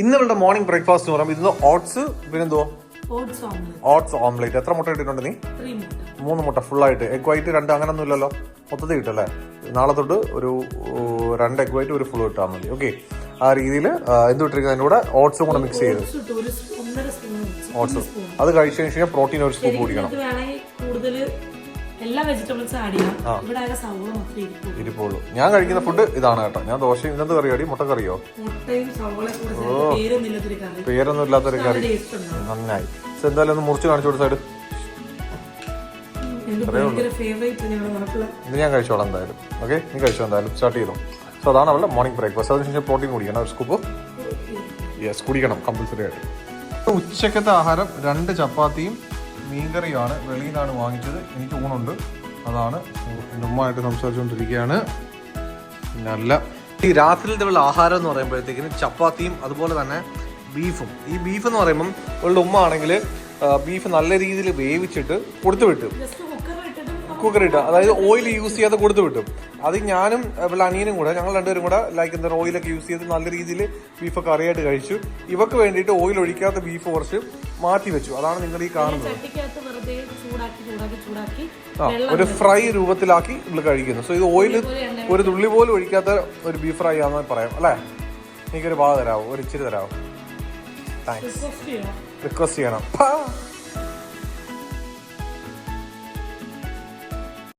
ഇന്ന് ഇവിടെ morning breakfast എന്ന് പറയുമ്പോൾ ഇന്ന് ഓട്സ് പിന്നെന്തോ ഓട്സ് ഓംലെറ്റ് എത്ര മുട്ട ഇട്ടിട്ടുണ്ട് നീ? മൂന്ന് മുട്ട ഫുൾ ആയിട്ട്. എഗ് വൈറ്റ് രണ്ട് അങ്ങനൊന്നും ഇല്ലല്ലോ. മൊത്തത്തിൽ കിട്ടല്ലേ നാളെ തൊട്ട് ഒരു രണ്ട് എഗ് വൈറ്റ് ഒരു ഫുൾ ഇട്ടാൽ മതി. ഓക്കെ ആ രീതിയിൽ എന്ത് ഇട്ടിരിക്കുന്നത് അതിന്റെ കൂടെ? ഓട്സും കൂടെ മിക്സ് ചെയ്ത്. ഓട്സ് അത് കഴിച്ചതിന് ശേഷം പ്രോട്ടീൻ ഒരു സ്പൂൺ കുടിക്കണം. എല്ലാ വെജിറ്റബിൾസും ആഡ് ചെയ്യാം ഇവിടെ ആകെ സവോള മാത്രമേ ഇരിക്കൂ ഇരിപ്പുള്ളൂ. ഞാൻ കഴിക്കുന്ന ഫുഡ് ഇതാണ് കേട്ടോ. ഞാൻ ദോശയും ഇന്നത്തെ കറിയാടി? മുട്ടക്കറിയോ? മുട്ടയും സവോള കൂടെ ചേർത്ത് പേരൊന്നും ഇല്ലാത്തൊരു കറി. നന്നായി. സോ എന്തായാലും ഒന്ന് മുറിച്ച് കാണിച്ചു കൊടുത്ത എന്റെ ഭയങ്കര ഫേവറേറ്റ് ഞങ്ങളുടെ നാട്ടിലെ. ഇത് ഞാൻ കഴിച്ചോളാം എന്തായാലും. ഓക്കെ നീ കഴിച്ചോ എന്തായാലും? സ്റ്റാർട്ട് ചെയ്തു? സോ അതാണ് അവളുടെ മോർണിംഗ് ബ്രേക്ക്ഫാസ്റ്റ് അതിനുശേഷം പ്രോട്ടീൻ കുടിക്കണം. ഒരു സ്കൂപ്പ് യെസ് കുടിക്കണം. കമ്പൽസറി ആയിട്ട്. ഉച്ചക്കത്തെ ആഹാരം രണ്ട് ചപ്പാത്തിയും മീൻകറിയുമാണ് വെളിയിൽ നിന്നാണ് വാങ്ങിച്ചത്. എനിക്ക് ഊണുണ്ട്. അതാണ് എന്റെ ഉമ്മയായിട്ട് സംസാരിച്ചുകൊണ്ടിരിക്കുകയാണ്. നല്ല ഈ രാത്രിയിലത്തെ ആഹാരം എന്ന് പറയുമ്പോഴത്തേക്കിന് ചപ്പാത്തിയും അതുപോലെ തന്നെ ബീഫും. ഈ ബീഫ് എന്ന് പറയുമ്പം ഇവളുടെ ഉമ്മ ആണെങ്കിൽ ബീഫ് നല്ല രീതിയിൽ വേവിച്ചിട്ട് കൊടുത്തു വിട്ടു കുക്കർ ഇട്ടുക അതായത് ഓയിൽ യൂസ് ചെയ്യാതെ കൊടുത്തു വിട്ടും. അത് ഞാനും ഇവിടെ അനിയനും കൂടെ ഞങ്ങൾ രണ്ടുപേരും കൂടെ ലൈക്ക് എന്താ ഓയിലൊക്കെ യൂസ് ചെയ്ത് നല്ല രീതിയിൽ ബീഫ് കറിയായിട്ട് കഴിച്ചു. ഇവക്ക് വേണ്ടിയിട്ട് ഓയിൽ ഒഴിക്കാത്ത ബീഫ് കുറച്ച് മാറ്റി വെച്ചു. അതാണ് നിങ്ങൾ ഈ കാണുന്നത്. ആ ഒരു ഫ്രൈ രൂപത്തിലാക്കി നമ്മൾ കഴിക്കുന്നു. സോ ഇത് ഓയിൽ ഒരു തുള്ളി പോലും ഒഴിക്കാത്ത ഒരു ബീഫ് ഫ്രൈ ആണെന്ന് പറയാം അല്ലേ? എനിക്കൊരു ഭാഗം തരാമോ ഒരു ഇച്ചിരി തരാമോ താങ്ക്സ് റിക്വസ്റ്റ് ചെയ്യണം.